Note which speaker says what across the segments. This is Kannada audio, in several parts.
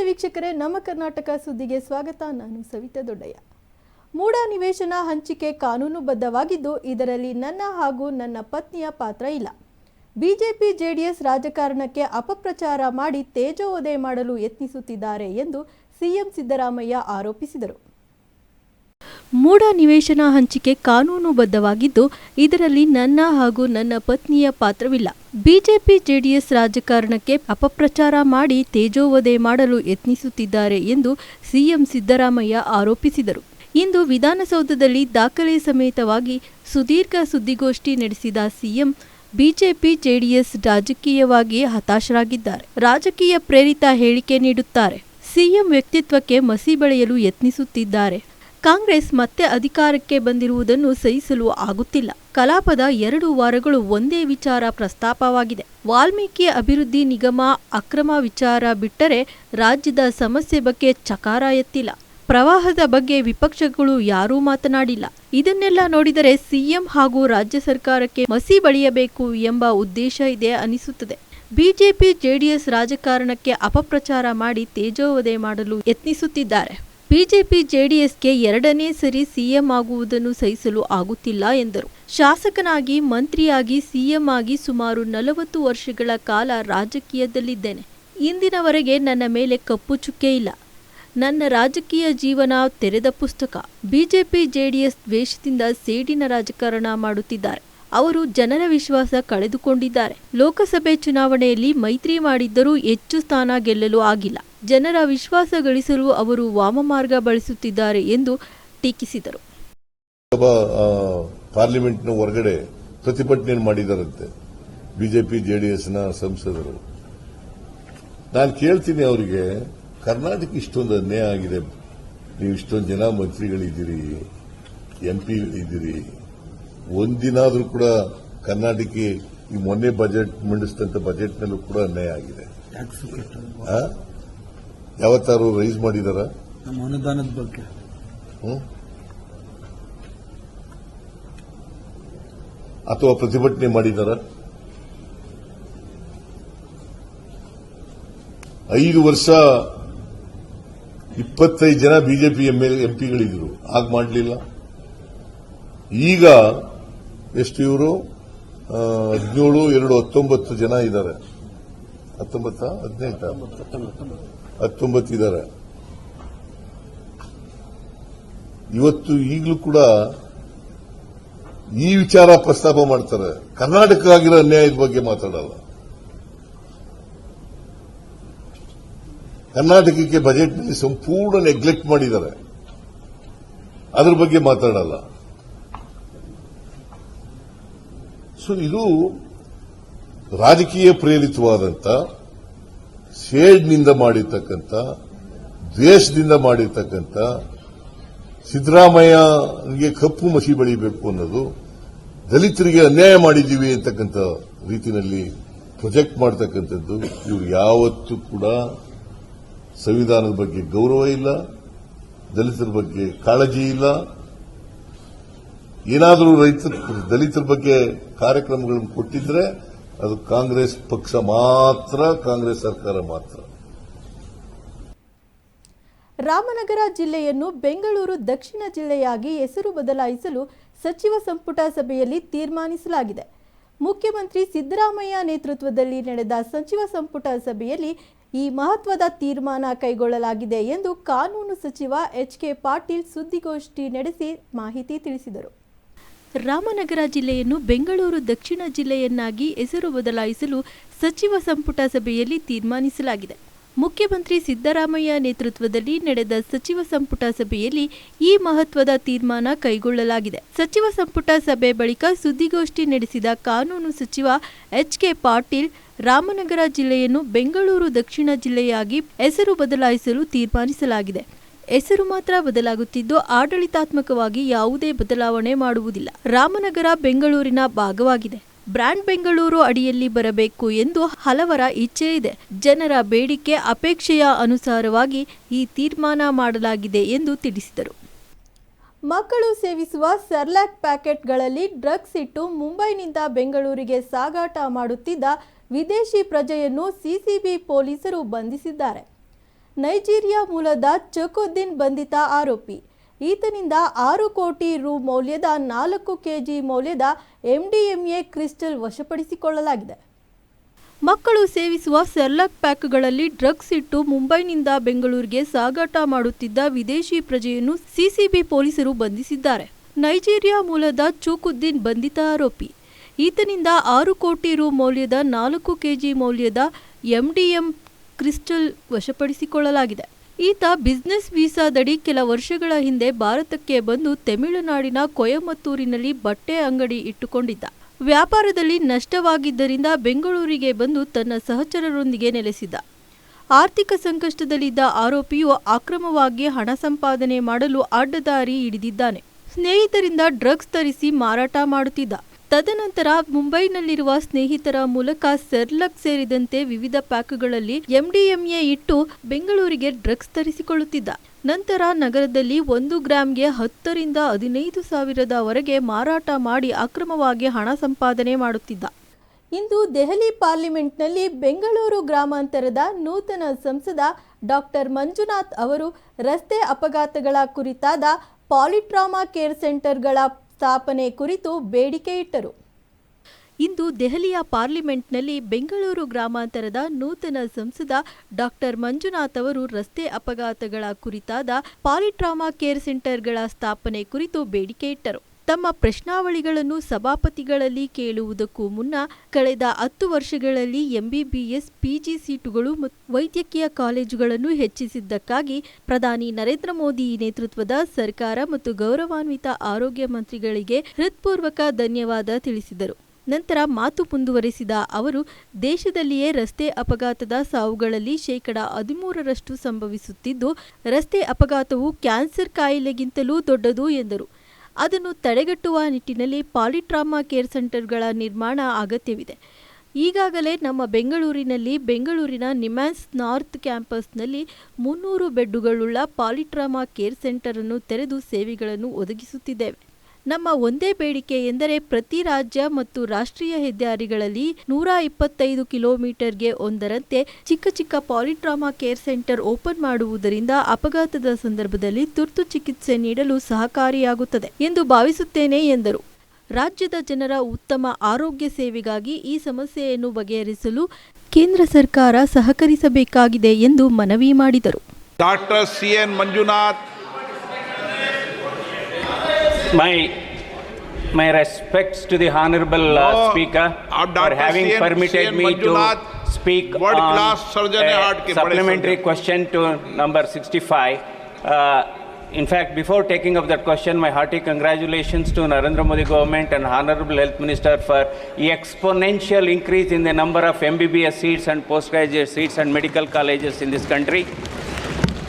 Speaker 1: ನಮಸ್ತೆ ವೀಕ್ಷಕರೇ, ನಮ್ಮ ಕರ್ನಾಟಕ ಸುದ್ದಿಗೆ ಸ್ವಾಗತ. ನಾನು ಸವಿತಾ ದೊಡ್ಡಯ್ಯ. ಮೂಡ ನಿವೇಶನ ಹಂಚಿಕೆ ಕಾನೂನುಬದ್ಧವಾಗಿದ್ದು ಇದರಲ್ಲಿ ನನ್ನ ಹಾಗೂ ನನ್ನ ಪತ್ನಿಯ ಪಾತ್ರ ಇಲ್ಲ. ಬಿಜೆಪಿ, ಜೆಡಿಎಸ್ ರಾಜಕಾರಣಕ್ಕೆ ಅಪಪ್ರಚಾರ ಮಾಡಿ ತೇಜೋವಧೆ ಮಾಡಲು ಯತ್ನಿಸುತ್ತಿದ್ದಾರೆ ಎಂದು ಸಿಎಂ ಸಿದ್ದರಾಮಯ್ಯ ಆರೋಪಿಸಿದರು. ಮೂಡ ನಿವೇಶನ ಹಂಚಿಕೆ ಕಾನೂನುಬದ್ಧವಾಗಿದ್ದು ಇದರಲ್ಲಿ ನನ್ನ ಹಾಗೂ ನನ್ನ ಪತ್ನಿಯ ಪಾತ್ರವಿಲ್ಲ. ಬಿಜೆಪಿ ಜೆಡಿಎಸ್ ರಾಜಕಾರಣಕ್ಕೆ ಅಪಪ್ರಚಾರ ಮಾಡಿ ತೇಜೋವಧೆ ಮಾಡಲು ಯತ್ನಿಸುತ್ತಿದ್ದಾರೆ ಎಂದು ಸಿಎಂ ಸಿದ್ದರಾಮಯ್ಯ ಆರೋಪಿಸಿದರು. ಇಂದು ವಿಧಾನಸೌಧದಲ್ಲಿ ದಾಖಲೆ ಸಮೇತವಾಗಿ ಸುದೀರ್ಘ ಸುದ್ದಿಗೋಷ್ಠಿ ನಡೆಸಿದ ಸಿಎಂ, ಬಿಜೆಪಿ ಜೆಡಿಎಸ್ ರಾಜಕೀಯವಾಗಿ ಹತಾಶರಾಗಿದ್ದಾರೆ. ರಾಜಕೀಯ ಪ್ರೇರಿತ ಹೇಳಿಕೆ ನೀಡುತ್ತಾರೆ. ಸಿಎಂ ವ್ಯಕ್ತಿತ್ವಕ್ಕೆ ಮಸಿ ಬಳಿಯಲು ಯತ್ನಿಸುತ್ತಿದ್ದಾರೆ. ಕಾಂಗ್ರೆಸ್ ಮತ್ತೆ ಅಧಿಕಾರಕ್ಕೆ ಬಂದಿರುವುದನ್ನು ಸಹಿಸಲು ಆಗುತ್ತಿಲ್ಲ. ಕಲಾಪದ ಎರಡು ವಾರಗಳು ಒಂದೇ ವಿಚಾರ ಪ್ರಸ್ತಾಪವಾಗಿದೆ. ವಾಲ್ಮೀಕಿ ಅಭಿವೃದ್ಧಿ ನಿಗಮ ಅಕ್ರಮ ವಿಚಾರ ಬಿಟ್ಟರೆ ರಾಜ್ಯದ ಸಮಸ್ಯೆ ಬಗ್ಗೆ ಚಕಾರ ಎತ್ತಿಲ್ಲ. ಪ್ರವಾಹದ ಬಗ್ಗೆ ವಿಪಕ್ಷಗಳು ಯಾರೂ ಮಾತನಾಡಿಲ್ಲ. ಇದನ್ನೆಲ್ಲ ನೋಡಿದರೆ ಸಿಎಂ ಹಾಗೂ ರಾಜ್ಯ ಸರ್ಕಾರಕ್ಕೆ ಮಸಿ ಬಳಿಯಬೇಕು ಎಂಬ ಉದ್ದೇಶ ಇದೆ ಅನಿಸುತ್ತದೆ. ಬಿಜೆಪಿ ಜೆಡಿಎಸ್ ರಾಜಕಾರಣಕ್ಕೆ ಅಪಪ್ರಚಾರ ಮಾಡಿ ತೇಜೋವಧೆ ಮಾಡಲು ಯತ್ನಿಸುತ್ತಿದ್ದಾರೆ. ಬಿಜೆಪಿ ಜೆಡಿಎಸ್ಗೆ ಎರಡನೇ ಸರಿ ಸಿಎಂ ಆಗುವುದನ್ನು ಸಹಿಸಲು ಆಗುತ್ತಿಲ್ಲ ಎಂದರು. ಶಾಸಕನಾಗಿ, ಮಂತ್ರಿಯಾಗಿ, ಸಿಎಂ ಆಗಿ ಸುಮಾರು ನಲವತ್ತು ವರ್ಷಗಳ ಕಾಲ ರಾಜಕೀಯದಲ್ಲಿದ್ದೇನೆ. ಇಂದಿನವರೆಗೆ ನನ್ನ ಮೇಲೆ ಕಪ್ಪು ಚುಕ್ಕೆ ಇಲ್ಲ. ನನ್ನ ರಾಜಕೀಯ ಜೀವನ ತೆರೆದ ಪುಸ್ತಕ. ಬಿಜೆಪಿ ಜೆಡಿಎಸ್ ದ್ವೇಷದಿಂದ ಸೇಡಿನ ರಾಜಕಾರಣ ಮಾಡುತ್ತಿದ್ದಾರೆ. ಅವರು ಜನರ ವಿಶ್ವಾಸ ಕಳೆದುಕೊಂಡಿದ್ದಾರೆ. ಲೋಕಸಭೆ ಚುನಾವಣೆಯಲ್ಲಿ ಮೈತ್ರಿ ಮಾಡಿದ್ದರೂ ಹೆಚ್ಚು ಸ್ಥಾನ ಗೆಲ್ಲಲು ಆಗಿಲ್ಲ. ಜನರ ವಿಶ್ವಾಸ ಗಳಿಸಲು ಅವರು ವಾಮಮಾರ್ಗ ಬಳಸುತ್ತಿದ್ದಾರೆ ಎಂದು ಟೀಕಿಸಿದರು.
Speaker 2: ಪಾರ್ಲಿಮೆಂಟ್ನ ಹೊರಗಡೆ ಪ್ರತಿಭಟನೆ ಮಾಡಿದಾರಂತೆ? ಬಿಜೆಪಿ ಜೆಡಿಎಸ್ನ ಸಂಸದರು. ನಾನು ಕೇಳ್ತೀನಿ ಅವರಿಗೆ ಕರ್ನಾಟಕ ಇಷ್ಟೊಂದು ಅನ್ಯಾಯ ಆಗಿದೆ. ನೀವು ಇಷ್ಟೊಂದು ಜನ ಮಂತ್ರಿಗಳಿದ್ದೀರಿ ಇದ್ದೀರಿ. ಒಂದಿನಾದರೂ ಕೂಡ ಕರ್ನಾಟಕ ಈ ಮೊನ್ನೆ ಬಜೆಟ್ ಮಂಡಿಸಿದಂತ ಬಜೆಟ್ನಲ್ಲೂ ಕೂಡ ಅನ್ಯಾಯ ಆಗಿದೆ. ಆ? ಯಾವತ್ತಾರು ರೈಸ್ ಮಾಡಿದಾರ?
Speaker 3: ನಮ್ಮ ಅನುದಾನದ ಬಗ್ಗೆ?
Speaker 2: ಅಥವಾ ಪ್ರತಿಭಟನೆ ಮಾಡಿದಾರ? ಐದು ವರ್ಷ ಇಪ್ಪತ್ತೈದು ಜನ ಬಿಜೆಪಿ ಎಂಪಿಗಳಿದ್ರು ಆಗ ಮಾಡಲಿಲ್ಲ. ಈಗ ಎಷ್ಟು ಇವರು? ಹದಿನೇಳು ಎರಡು ಹತ್ತೊಂಬತ್ತು ಜನ ಇದ್ದಾರೆ ಹತ್ತೊಂಬತ್ತ? ಹದಿನೆಂಟ ಹತ್ತೊಂಬತ್ತು ಇದ್ದಾರೆ ಇವತ್ತು ಈಗಲೂ ಕೂಡ ಈ ವಿಚಾರ ಪ್ರಸ್ತಾಪ ಮಾಡ್ತಾರೆ. ಕರ್ನಾಟಕ ಆಗಿರೋ ಅನ್ಯಾಯದ ಬಗ್ಗೆ ಮಾತಾಡಲ್ಲ. ಕರ್ನಾಟಕಕ್ಕೆ ಬಜೆಟ್ನಲ್ಲಿ ಸಂಪೂರ್ಣ ನೆಗ್ಲೆಕ್ಟ್ ಮಾಡಿದ್ದಾರೆ. ಅದರ ಬಗ್ಗೆ ಮಾತಾಡಲ್ಲ. ಸೊ ಇದು ರಾಜಕೀಯ ಪ್ರೇರಿತವಾದಂತ ಸೇಡ್ನಿಂದ ಮಾಡಿರ್ತಕ್ಕಂಥ, ದ್ವೇಷದಿಂದ ಮಾಡಿರ್ತಕ್ಕಂಥ ಸಿದ್ದರಾಮಯ್ಯನಿಗೆ ಕಪ್ಪು ಮಸಿ ಬೆಳೀಬೇಕು ಅನ್ನೋದು ದಲಿತರಿಗೆ ಅನ್ಯಾಯ ಮಾಡಿದ್ದೀವಿ ಅಂತಕ್ಕಂಥ ರೀತಿಯಲ್ಲಿ ಪ್ರೊಜೆಕ್ಟ್ ಮಾಡ್ತಕ್ಕಂಥದ್ದು. ಇವರು ಯಾವತ್ತೂ ಕೂಡ ಸಂವಿಧಾನದ ಬಗ್ಗೆ ಗೌರವ ಇಲ್ಲ, ದಲಿತರ ಬಗ್ಗೆ ಕಾಳಜಿ ಇಲ್ಲ. ಏನಾದರೂ ರೈತ, ದಲಿತರ ಬಗ್ಗೆ ಕಾರ್ಯಕ್ರಮಗಳನ್ನು ಕೊಟ್ಟಿದ್ರೆ ಅದು ಕಾಂಗ್ರೆಸ್ ಪಕ್ಷ ಮಾತ್ರ, ಕಾಂಗ್ರೆಸ್ ಸರ್ಕಾರ ಮಾತ್ರ.
Speaker 1: ರಾಮನಗರ ಜಿಲ್ಲೆಯನ್ನು ಬೆಂಗಳೂರು ದಕ್ಷಿಣ ಜಿಲ್ಲೆಯಾಗಿ ಹೆಸರು ಬದಲಾಯಿಸಲು ಸಚಿವ ಸಂಪುಟ ಸಭೆಯಲ್ಲಿ ತೀರ್ಮಾನಿಸಲಾಗಿದೆ. ಮುಖ್ಯಮಂತ್ರಿ ಸಿದ್ದರಾಮಯ್ಯ ನೇತೃತ್ವದಲ್ಲಿ ನಡೆದ ಸಚಿವ ಸಂಪುಟ ಸಭೆಯಲ್ಲಿ ಈ ಮಹತ್ವದ ತೀರ್ಮಾನ ಕೈಗೊಳ್ಳಲಾಗಿದೆ ಎಂದು ಕಾನೂನು ಸಚಿವ ಎಚ್ ಕೆ ಪಾಟೀಲ್ ಸುದ್ದಿಗೋಷ್ಠಿ ನಡೆಸಿ ಮಾಹಿತಿ ತಿಳಿಸಿದರು. ರಾಮನಗರ ಜಿಲ್ಲೆಯನ್ನು ಬೆಂಗಳೂರು ದಕ್ಷಿಣ ಜಿಲ್ಲೆಯನ್ನಾಗಿ ಹೆಸರು ಬದಲಾಯಿಸಲು ಸಚಿವ ಸಂಪುಟ ಸಭೆಯಲ್ಲಿ ತೀರ್ಮಾನಿಸಲಾಗಿದೆ. ಮುಖ್ಯಮಂತ್ರಿ ಸಿದ್ದರಾಮಯ್ಯ ನೇತೃತ್ವದಲ್ಲಿ ನಡೆದ ಸಚಿವ ಸಂಪುಟ ಸಭೆಯಲ್ಲಿ ಈ ಮಹತ್ವದ ತೀರ್ಮಾನ ಕೈಗೊಳ್ಳಲಾಗಿದೆ. ಸಚಿವ ಸಂಪುಟ ಸಭೆ ಬಳಿಕ ಸುದ್ದಿಗೋಷ್ಠಿ ನಡೆಸಿದ ಕಾನೂನು ಸಚಿವ ಎಚ್ ಕೆ ಪಾಟೀಲ್, ರಾಮನಗರ ಜಿಲ್ಲೆಯನ್ನು ಬೆಂಗಳೂರು ದಕ್ಷಿಣ ಜಿಲ್ಲೆಯಾಗಿ ಹೆಸರು ಬದಲಾಯಿಸಲು ತೀರ್ಮಾನಿಸಲಾಗಿದೆ. ಹೆಸರು ಮಾತ್ರ ಬದಲಾಗುತ್ತಿದ್ದು ಆಡಳಿತಾತ್ಮಕವಾಗಿ ಯಾವುದೇ ಬದಲಾವಣೆ ಮಾಡುವುದಿಲ್ಲ. ರಾಮನಗರ, ಬೆಂಗಳೂರಿನ ಭಾಗವಾಗಿದೆ. ಬ್ರ್ಯಾಂಡ್ ಬೆಂಗಳೂರು ಅಡಿಯಲ್ಲಿ ಬರಬೇಕು ಎಂದು ಹಲವರ ಇಚ್ಛೆ ಇದೆ. ಜನರ ಬೇಡಿಕೆ ಅಪೇಕ್ಷೆಯ ಅನುಸಾರವಾಗಿ ಈ ತೀರ್ಮಾನ ಮಾಡಲಾಗಿದೆ ಎಂದು ತಿಳಿಸಿದರು. ಮಕ್ಕಳು ಸೇವಿಸುವ ಸರ್ಲ್ಯಾಕ್ ಪ್ಯಾಕೆಟ್ಗಳಲ್ಲಿ ಡ್ರಗ್ಸ್ ಇಟ್ಟು ಮುಂಬೈನಿಂದ ಬೆಂಗಳೂರಿಗೆ ಸಾಗಾಟ ಮಾಡುತ್ತಿದ್ದ ವಿದೇಶಿ ಪ್ರಜೆಯನ್ನು ಸಿಸಿಬಿ ಪೊಲೀಸರು ಬಂಧಿಸಿದ್ದಾರೆ. ನೈಜೀರಿಯಾ ಮೂಲದ ಚಕುದ್ದೀನ್ ಬಂಧಿತ ಆರೋಪಿ. ಈತನಿಂದ ಆರು ಕೋಟಿ ರು ಮೌಲ್ಯದ ನಾಲ್ಕು ಕೆಜಿ ಮೌಲ್ಯದ ಎಂಡಿಎಂಎ ಕ್ರಿಸ್ಟಲ್ ವಶಪಡಿಸಿಕೊಳ್ಳಲಾಗಿದೆ. ಮಕ್ಕಳು ಸೇವಿಸುವ ಸೆರ್ಲಕ್ ಪ್ಯಾಕ್ಗಳಲ್ಲಿ ಡ್ರಗ್ಸ್ ಇಟ್ಟು ಮುಂಬೈನಿಂದ ಬೆಂಗಳೂರಿಗೆ ಸಾಗಾಟ ಮಾಡುತ್ತಿದ್ದ ವಿದೇಶಿ ಪ್ರಜೆಯನ್ನು ಸಿಸಿಬಿ ಪೊಲೀಸರು ಬಂಧಿಸಿದ್ದಾರೆ. ನೈಜೀರಿಯಾ ಮೂಲದ ಚೂಕುದ್ದೀನ್ ಬಂಧಿತ ಆರೋಪಿ. ಈತನಿಂದ ಆರು ಕೋಟಿ ರು ಮೌಲ್ಯದ ನಾಲ್ಕು ಕೆಜಿ ಮೌಲ್ಯದ ಎಂಡಿಎಂ ಕ್ರಿಸ್ಟಲ್ ವಶಪಡಿಸಿಕೊಳ್ಳಲಾಗಿದೆ. ಈತ ಬಿಸ್ನೆಸ್ ವೀಸಾದಡಿ ಕೆಲ ವರ್ಷಗಳ ಹಿಂದೆ ಭಾರತಕ್ಕೆ ಬಂದು ತಮಿಳುನಾಡಿನ ಕೊಯಮತ್ತೂರಿನಲ್ಲಿ ಬಟ್ಟೆ ಅಂಗಡಿ ಇಟ್ಟುಕೊಂಡಿದ್ದ. ವ್ಯಾಪಾರದಲ್ಲಿ ನಷ್ಟವಾಗಿದ್ದರಿಂದ ಬೆಂಗಳೂರಿಗೆ ಬಂದು ತನ್ನ ಸಹಚರರೊಂದಿಗೆ ನೆಲೆಸಿದ್ದ. ಆರ್ಥಿಕ ಸಂಕಷ್ಟದಲ್ಲಿದ್ದ ಆರೋಪಿಯು ಅಕ್ರಮವಾಗಿ ಹಣ ಸಂಪಾದನೆ ಮಾಡಲು ಅಡ್ಡದಾರಿ ಹಿಡಿದಿದ್ದಾನೆ. ಸ್ನೇಹಿತರಿಂದ ಡ್ರಗ್ಸ್ ತರಿಸಿ ಮಾರಾಟ ಮಾಡುತ್ತಿದ್ದ. ತದನಂತರ ಮುಂಬೈನಲ್ಲಿರುವ ಸ್ನೇಹಿತರ ಮೂಲಕ ಸೆರ್ಲಕ್ ಸೇರಿದಂತೆ ವಿವಿಧ ಪ್ಯಾಕ್ಗಳಲ್ಲಿ ಎಂಡಿಎಂಎ ಇಟ್ಟು ಬೆಂಗಳೂರಿಗೆ ಡ್ರಗ್ಸ್ ತರಿಸಿಕೊಳ್ಳುತ್ತಿದ್ದ. ನಂತರ ನಗರದಲ್ಲಿ ಒಂದು ಗ್ರಾಂಗೆ ಹತ್ತರಿಂದ ಹದಿನೈದು ಸಾವಿರದವರೆಗೆ ಮಾರಾಟ ಮಾಡಿ ಅಕ್ರಮವಾಗಿ ಹಣ ಸಂಪಾದನೆ ಮಾಡುತ್ತಿದ್ದ. ಇಂದು ದೆಹಲಿ ಪಾರ್ಲಿಮೆಂಟ್ನಲ್ಲಿ ಬೆಂಗಳೂರು ಗ್ರಾಮಾಂತರದ ನೂತನ ಸಂಸದ ಡಾಕ್ಟರ್ ಮಂಜುನಾಥ್ ಅವರು ರಸ್ತೆ ಅಪಘಾತಗಳ ಕುರಿತಾದ ಪಾಲಿಟ್ರಾಮಾ ಕೇರ್ ಸೆಂಟರ್ಗಳ ಸ್ಥಾಪನೆ ಕುರಿತು ಬೇಡಿಕೆ ಇಟ್ಟರು. ಇಂದು ದೆಹಲಿಯ ಪಾರ್ಲಿಮೆಂಟ್ನಲ್ಲಿ ಬೆಂಗಳೂರು ಗ್ರಾಮಾಂತರದ ನೂತನ ಸಂಸದ ಡಾಕ್ಟರ್ ಮಂಜುನಾಥ್ ಅವರು ರಸ್ತೆ ಅಪಘಾತಗಳ ಕುರಿತಾದ ಪಾಲಿಟ್ರಾಮಾ ಕೇರ್ ಸೆಂಟರ್ಗಳ ಸ್ಥಾಪನೆ ಕುರಿತು ಬೇಡಿಕೆ ಇಟ್ಟರು. ತಮ್ಮ ಪ್ರಶ್ನಾವಳಿಗಳನ್ನು ಸಭಾಪತಿಗಳಲ್ಲಿ ಕೇಳುವುದಕ್ಕೂ ಮುನ್ನ ಕಳೆದ ಹತ್ತು ವರ್ಷಗಳಲ್ಲಿ ಎಂಬಿಬಿಎಸ್ ಪಿಜಿ ಸೀಟುಗಳು ವೈದ್ಯಕೀಯ ಕಾಲೇಜುಗಳನ್ನು ಹೆಚ್ಚಿಸಿದ್ದಕ್ಕಾಗಿ ಪ್ರಧಾನಿ ನರೇಂದ್ರ ಮೋದಿ ನೇತೃತ್ವದ ಸರ್ಕಾರ ಮತ್ತು ಗೌರವಾನ್ವಿತ ಆರೋಗ್ಯ ಮಂತ್ರಿಗಳಿಗೆ ಹೃತ್ಪೂರ್ವಕ ಧನ್ಯವಾದ ತಿಳಿಸಿದರು. ನಂತರ ಮಾತು ಮುಂದುವರೆಸಿದ ಅವರು, ದೇಶದಲ್ಲಿಯೇ ರಸ್ತೆ ಅಪಘಾತದ ಸಾವುಗಳಲ್ಲಿ ಶೇಕಡ ಹದಿಮೂರರಷ್ಟು ಸಂಭವಿಸುತ್ತಿದ್ದು, ರಸ್ತೆ ಅಪಘಾತವು ಕ್ಯಾನ್ಸರ್ ಕಾಯಿಲೆಗಿಂತಲೂ ದೊಡ್ಡದು ಎಂದರು. ಅದನ್ನು ತಡೆಗಟ್ಟುವ ನಿಟ್ಟಿನಲ್ಲಿ ಪಾಲಿಟ್ರಾಮಾ ಕೇರ್ ಸೆಂಟರ್ಗಳ ನಿರ್ಮಾಣ ಅಗತ್ಯವಿದೆ. ಈಗಾಗಲೇ ನಮ್ಮ ಬೆಂಗಳೂರಿನಲ್ಲಿ ಬೆಂಗಳೂರಿನ ನಿಮ್ಯಾನ್ಸ್ ನಾರ್ತ್ ಕ್ಯಾಂಪಸ್ನಲ್ಲಿ ಮುನ್ನೂರು ಬೆಡ್ಡುಗಳುಳ್ಳ ಪಾಲಿಟ್ರಾಮಾ ಕೇರ್ ಸೆಂಟರ್ ಅನ್ನು ತೆರೆದು ಸೇವೆಗಳನ್ನು ಒದಗಿಸುತ್ತಿದ್ದೇವೆ. ನಮ್ಮ ಒಂದೇ ಬೇಡಿಕೆ ಎಂದರೆ ಪ್ರತಿ ರಾಜ್ಯ ಮತ್ತು ರಾಷ್ಟ್ರೀಯ ಹೆದ್ದಾರಿಗಳಲ್ಲಿ ನೂರ ಇಪ್ಪತ್ತೈದು ಕಿಲೋಮೀಟರ್ಗೆ ಒಂದರಂತೆ ಚಿಕ್ಕ ಚಿಕ್ಕ ಪಾಲಿಟ್ರಾಮಾ ಕೇರ್ ಸೆಂಟರ್ ಓಪನ್ ಮಾಡುವುದರಿಂದ ಅಪಘಾತದ ಸಂದರ್ಭದಲ್ಲಿ ತುರ್ತು ಚಿಕಿತ್ಸೆ ನೀಡಲು ಸಹಕಾರಿಯಾಗುತ್ತದೆ ಎಂದು ಭಾವಿಸುತ್ತೇನೆ ಎಂದರು. ರಾಜ್ಯದ ಜನರ ಉತ್ತಮ ಆರೋಗ್ಯ ಸೇವೆಗಾಗಿ ಈ ಸಮಸ್ಯೆಯನ್ನು ಬಗೆಹರಿಸಲು ಕೇಂದ್ರ ಸರ್ಕಾರ ಸಹಕರಿಸಬೇಕಾಗಿದೆ ಎಂದು ಮನವಿ ಮಾಡಿದರು.
Speaker 4: Doctor C N Manjunath,
Speaker 5: My my respects to the honorable uh,
Speaker 4: no,
Speaker 5: speaker for having
Speaker 4: CN,
Speaker 5: permitted
Speaker 4: CN
Speaker 5: me
Speaker 4: Manjunath,
Speaker 5: to speak
Speaker 4: world
Speaker 5: on
Speaker 4: class
Speaker 5: a supplementary question to number 65. Uh, in fact, before taking up that question, my hearty congratulations to Narendra Modi government and Honorable Health Minister for exponential increase in the number of MBBS seats and postgraduate seats and medical colleges in this country.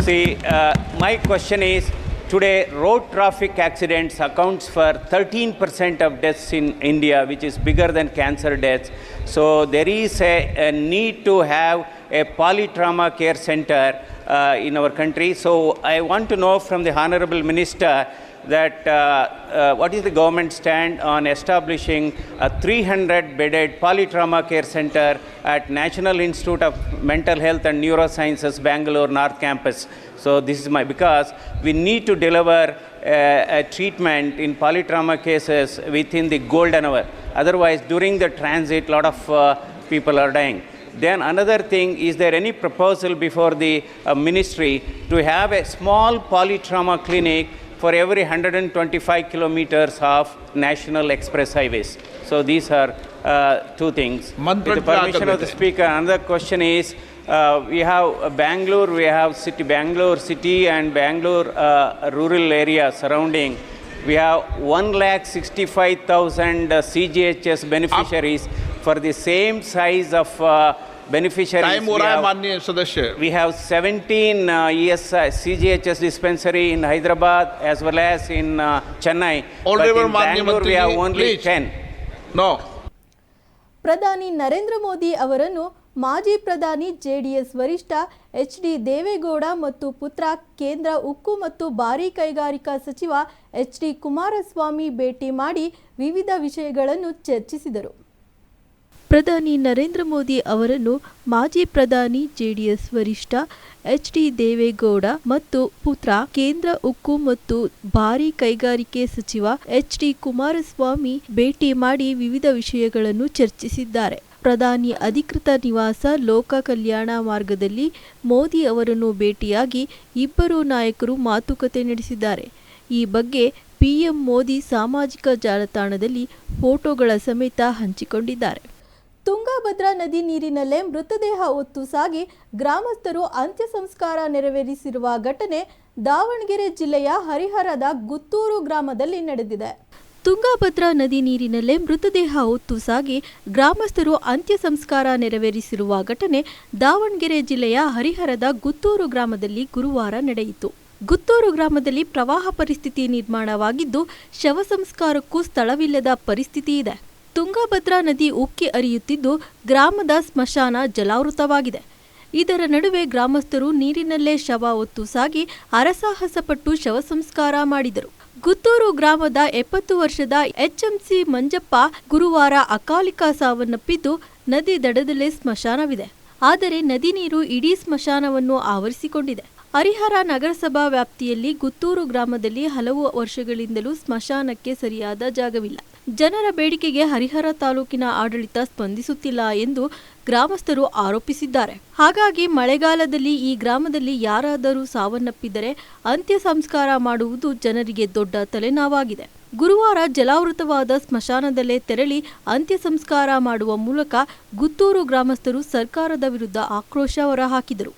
Speaker 5: See, uh, my question is, today road traffic accidents accounts for 13% of deaths in India, which is bigger than cancer deaths. So there is a, a need to have a polytrauma care center uh, in our country. So I want to know from the honorable minister that uh, uh, what is the government stand on establishing a 300 bedded polytrauma care center at National Institute of Mental Health and Neurosciences Bangalore North Campus. So this is my because we need to deliver uh, a treatment in polytrauma cases within the golden hour. Otherwise, during the transit, lot of uh, people are dying. Then another thing, is there any proposal before the uh, ministry to have a small polytrauma clinic for every 125 kilometers of national express highways. So these are uh, two things. With the permission of the speaker, another question is, uh, we have Bangalore, we have city, Bangalore city and Bangalore uh, rural area surrounding. We have 1,65,000 uh, CGHS beneficiaries for the same size of uh, beneficiaries.
Speaker 4: Time हो
Speaker 5: we
Speaker 4: रहा है
Speaker 5: have-
Speaker 4: माननीय सदस्य
Speaker 5: we have 17 uh, ESI, CGHS dispensary in Hyderabad as well as in uh, Chennai.
Speaker 4: Honorable
Speaker 5: but in
Speaker 4: Manya
Speaker 5: Bangalore, we
Speaker 4: Mantri
Speaker 5: have
Speaker 4: ji,
Speaker 5: only
Speaker 4: please.
Speaker 5: 10.
Speaker 4: No
Speaker 1: ಪ್ರಧಾನಿ ನರೇಂದ್ರ ಮೋದಿ ಅವರನ್ನು ಮಾಜಿ ಪ್ರಧಾನಿ ಜೆಡಿಎಸ್ ವರಿಷ್ಠ ಎಚ್ ಡಿ ದೇವೇಗೌಡ ಮತ್ತು ಪುತ್ರ ಕೇಂದ್ರ ಉಕ್ಕು ಮತ್ತು ಭಾರೀ ಕೈಗಾರಿಕಾ ಸಚಿವ ಎಚ್ ಡಿ ಕುಮಾರಸ್ವಾಮಿ ಭೇಟಿ ಮಾಡಿ ವಿವಿಧ ವಿಷಯಗಳನ್ನು ಚರ್ಚಿಸಿದರು ಪ್ರಧಾನಿ ನರೇಂದ್ರ ಮೋದಿ ಅವರನ್ನು ಮಾಜಿ ಪ್ರಧಾನಿ ಜೆಡಿಎಸ್ ವರಿಷ್ಠ ಎಚ್ ಡಿ ದೇವೇಗೌಡ ಮತ್ತು ಪುತ್ರ ಕೇಂದ್ರ ಉಕ್ಕು ಮತ್ತು ಭಾರಿ ಕೈಗಾರಿಕೆ ಸಚಿವ ಎಚ್ ಡಿ ಕುಮಾರಸ್ವಾಮಿ ಭೇಟಿ ಮಾಡಿ ವಿವಿಧ ವಿಷಯಗಳನ್ನು ಚರ್ಚಿಸಿದ್ದಾರೆ. ಪ್ರಧಾನಿ ಅಧಿಕೃತ ನಿವಾಸ ಲೋಕ ಕಲ್ಯಾಣ ಮಾರ್ಗದಲ್ಲಿ ಮೋದಿ ಅವರನ್ನು ಭೇಟಿಯಾಗಿ ಇಬ್ಬರು ನಾಯಕರು ಮಾತುಕತೆ ನಡೆಸಿದ್ದಾರೆ. ಈ ಬಗ್ಗೆ ಪಿಎಂ ಮೋದಿ ಸಾಮಾಜಿಕ ಜಾಲತಾಣದಲ್ಲಿ ಫೋಟೋಗಳ ಸಮೇತ ಹಂಚಿಕೊಂಡಿದ್ದಾರೆ. ತುಂಗಭದ್ರಾ ನದಿ ನೀರಿನಲ್ಲೇ ಮೃತದೇಹ ಹೊತ್ತು ಸಾಗಿ ಗ್ರಾಮಸ್ಥರು ಅಂತ್ಯ ಸಂಸ್ಕಾರ ನೆರವೇರಿಸಿರುವ ಘಟನೆ ದಾವಣಗೆರೆ ಜಿಲ್ಲೆಯ ಹರಿಹರದ ಗುತ್ತೂರು ಗ್ರಾಮದಲ್ಲಿ ನಡೆದಿದೆ. ತುಂಗಭದ್ರಾ ನದಿ ನೀರಿನಲ್ಲೇ ಮೃತದೇಹ ಹೊತ್ತು ಸಾಗಿ ಗ್ರಾಮಸ್ಥರು ಅಂತ್ಯ ಸಂಸ್ಕಾರ ನೆರವೇರಿಸಿರುವ ಘಟನೆ ದಾವಣಗೆರೆ ಜಿಲ್ಲೆಯ ಹರಿಹರದ ಗುತ್ತೂರು ಗ್ರಾಮದಲ್ಲಿ ಗುರುವಾರ ನಡೆಯಿತು. ಗುತ್ತೂರು ಗ್ರಾಮದಲ್ಲಿ ಪ್ರವಾಹ ಪರಿಸ್ಥಿತಿ ನಿರ್ಮಾಣವಾಗಿದ್ದು ಶವ ಸಂಸ್ಕಾರಕ್ಕೂ ಸ್ಥಳವಿಲ್ಲದ ಪರಿಸ್ಥಿತಿ ಇದೆ. ತುಂಗಭದ್ರಾ ನದಿ ಉಕ್ಕಿ ಹರಿಯುತ್ತಿದ್ದು ಗ್ರಾಮದ ಸ್ಮಶಾನ ಜಲಾವೃತವಾಗಿದೆ. ಇದರ ನಡುವೆ ಗ್ರಾಮಸ್ಥರು ನೀರಿನಲ್ಲೇ ಶವ ಒತ್ತು ಸಾಗಿ ಅರಸಾಹಸಪಟ್ಟು ಶವ ಸಂಸ್ಕಾರ ಮಾಡಿದರು. ಗುತ್ತೂರು ಗ್ರಾಮದ ಎಪ್ಪತ್ತು ವರ್ಷದ ಎಚ್ಎಂಸಿ ಮಂಜಪ್ಪ ಗುರುವಾರ ಅಕಾಲಿಕ ಸಾವನ್ನಪ್ಪಿದ್ದು ನದಿ ದಡದಲ್ಲೇ ಸ್ಮಶಾನವಿದೆ. ಆದರೆ ನದಿ ನೀರು ಇಡೀ ಸ್ಮಶಾನವನ್ನು ಆವರಿಸಿಕೊಂಡಿದೆ. ಹರಿಹರ ನಗರಸಭಾ ವ್ಯಾಪ್ತಿಯಲ್ಲಿ ಗುತ್ತೂರು ಗ್ರಾಮದಲ್ಲಿ ಹಲವು ವರ್ಷಗಳಿಂದಲೂ ಸ್ಮಶಾನಕ್ಕೆ ಸರಿಯಾದ ಜಾಗವಿಲ್ಲ. ಜನರ ಬೇಡಿಕೆಗೆ ಹರಿಹರ ತಾಲೂಕಿನ ಆಡಳಿತ ಸ್ಪಂದಿಸುತ್ತಿಲ್ಲ ಎಂದು ಗ್ರಾಮಸ್ಥರು ಆರೋಪಿಸಿದ್ದಾರೆ. ಹಾಗಾಗಿ ಮಳೆಗಾಲದಲ್ಲಿ ಈ ಗ್ರಾಮದಲ್ಲಿ ಯಾರಾದರೂ ಸಾವನ್ನಪ್ಪಿದರೆ ಅಂತ್ಯ ಸಂಸ್ಕಾರ ಮಾಡುವುದು ಜನರಿಗೆ ದೊಡ್ಡ ತಲೆನೋವಾಗಿದೆ. ಗುರುವಾರ ಜಲಾವೃತವಾದ ಸ್ಮಶಾನದಲ್ಲೇ ತೆರಳಿ ಅಂತ್ಯ ಸಂಸ್ಕಾರ ಮಾಡುವ ಮೂಲಕ ಗುತ್ತೂರು ಗ್ರಾಮಸ್ಥರು ಸರ್ಕಾರದ ವಿರುದ್ಧ ಆಕ್ರೋಶ ಹೊರಹಾಕಿದರು.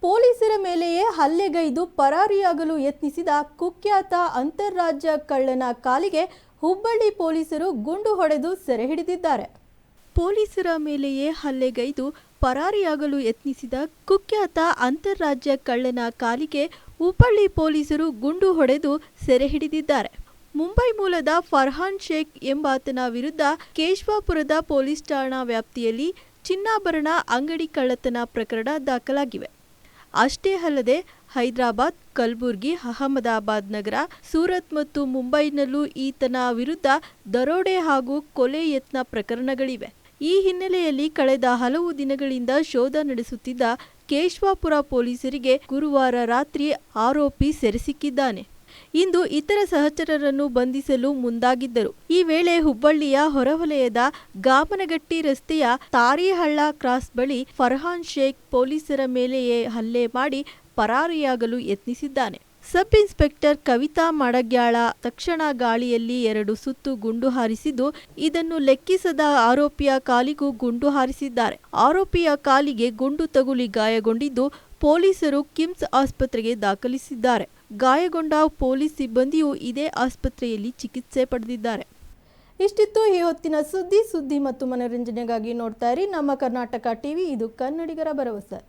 Speaker 1: ಪೊಲೀಸರ ಮೇಲೆಯೇ ಹಲ್ಲೆಗೈದು ಪರಾರಿಯಾಗಲು ಯತ್ನಿಸಿದ ಕುಖ್ಯಾತ ಅಂತಾರಾಜ್ಯ ಕಳ್ಳನ ಕಾಲಿಗೆ ಹುಬ್ಬಳ್ಳಿ ಪೊಲೀಸರು ಗುಂಡು ಹೊಡೆದು ಸೆರೆ ಹಿಡಿದಿದ್ದಾರೆ. ಪೊಲೀಸರ ಮೇಲೆಯೇ ಹಲ್ಲೆಗೈದು ಪರಾರಿಯಾಗಲು ಯತ್ನಿಸಿದ ಕುಖ್ಯಾತ ಅಂತಾರಾಜ್ಯ ಕಳ್ಳನ ಕಾಲಿಗೆ ಹುಬ್ಬಳ್ಳಿ ಪೊಲೀಸರು ಗುಂಡು ಹೊಡೆದು ಸೆರೆ ಹಿಡಿದಿದ್ದಾರೆ. ಮುಂಬೈ ಮೂಲದ ಫರ್ಹಾನ್ ಶೇಖ್ ಎಂಬಾತನ ವಿರುದ್ಧ ಕೇಶವಾಪುರದ ಪೊಲೀಸ್ ಠಾಣಾ ವ್ಯಾಪ್ತಿಯಲ್ಲಿ ಚಿನ್ನಾಭರಣ ಅಂಗಡಿ ಕಳ್ಳತನ ಪ್ರಕರಣ ದಾಖಲಾಗಿವೆ. ಅಷ್ಟೇ ಅಲ್ಲದೆ ಹೈದರಾಬಾದ್, ಕಲ್ಬುರ್ಗಿ, ಅಹಮದಾಬಾದ್ ನಗರ, ಸೂರತ್ ಮತ್ತು ಮುಂಬೈನಲ್ಲೂ ಈತನ ವಿರುದ್ಧ ದರೋಡೆ ಹಾಗೂ ಕೊಲೆ ಯತ್ನ ಪ್ರಕರಣಗಳಿವೆ. ಈ ಹಿನ್ನೆಲೆಯಲ್ಲಿ ಕಳೆದ ಹಲವು ದಿನಗಳಿಂದ ಶೋಧ ನಡೆಸುತ್ತಿದ್ದ ಕೇಶವಾಪುರ ಪೊಲೀಸರಿಗೆ ಗುರುವಾರ ರಾತ್ರಿ ಆರೋಪಿ ಸೆರೆಸಿಕ್ಕಿದ್ದಾನೆ. ಇಂದು ಇತರ ಸಹಚರರನ್ನು ಬಂಧಿಸಲು ಮುಂದಾಗಿದ್ದರು. ಈ ವೇಳೆ ಹುಬ್ಬಳ್ಳಿಯ ಹೊರವಲಯದ ಗಾಮನಗಟ್ಟಿ ರಸ್ತೆಯ ತಾರಿಹಳ್ಳ ಕ್ರಾಸ್ ಬಳಿ ಫರ್ಹಾನ್ ಶೇಖ್ ಪೊಲೀಸರ ಮೇಲೆಯೇ ಹಲ್ಲೆ ಮಾಡಿ ಪರಾರಿಯಾಗಲು ಯತ್ನಿಸಿದ್ದಾನೆ. ಸಬ್ ಇನ್ಸ್ಪೆಕ್ಟರ್ ಕವಿತಾ ಮಡಗ್ಯಾಳ ತಕ್ಷಣ ಗಾಳಿಯಲ್ಲಿ ಎರಡು ಸುತ್ತು ಗುಂಡು ಹಾರಿಸಿದ್ದು, ಇದನ್ನು ಲೆಕ್ಕಿಸದ ಆರೋಪಿಯ ಕಾಲಿಗೂ ಗುಂಡು ಹಾರಿಸಿದ್ದಾರೆ. ಆರೋಪಿಯ ಕಾಲಿಗೆ ಗುಂಡು ತಗುಲಿ ಗಾಯಗೊಂಡಿದ್ದು, ಪೊಲೀಸರು ಕಿಮ್ಸ್ ಆಸ್ಪತ್ರೆಗೆ ದಾಖಲಿಸಿದ್ದಾರೆ. ಗಾಯಗೊಂಡ ಪೊಲೀಸ್ ಸಿಬ್ಬಂದಿಯು ಇದೇ ಆಸ್ಪತ್ರೆಯಲ್ಲಿ ಚಿಕಿತ್ಸೆ ಪಡೆದಿದ್ದಾರೆ. ಇಷ್ಟಿತ್ತು ಈ ಹೊತ್ತಿನ ಸುದ್ದಿ. ಸುದ್ದಿ ಮತ್ತು ಮನೋರಂಜನೆಗಾಗಿ ನೋಡ್ತಾ ಇರಿ ನಮ್ಮ ಕರ್ನಾಟಕ ಟಿವಿ. ಇದು ಕನ್ನಡಿಗರ ಭರವಸೆ.